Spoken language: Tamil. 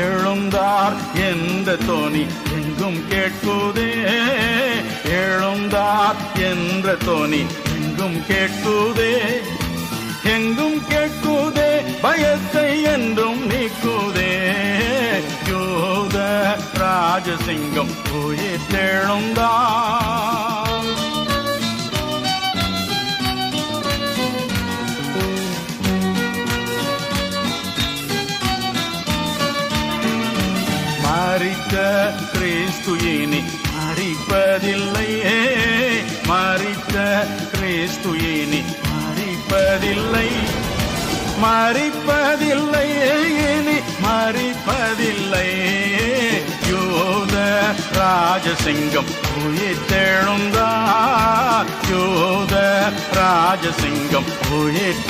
எழுந்தார் எந்த தோணி எங்கும் கேட்குதே? எழுந்தார் என்ற தோணி எங்கும் கேட்குதே? எங்கும் கேட்குதே? பயத்தை என்றும் நீக்குதே. யோத ராஜசிங்கம் உயிர் தெழுந்தான் மறித்த கிறிஸ்து இனி மறிப்பதில்லையே மறித்த கிறிஸ்து இனி மறிப்பதில்லை. மறிப்பதில்லை இனி மறிப்பதில்லை. யோத ராஜசிங்கம் உயிர் யோத ராஜசிங்கம் உயிர்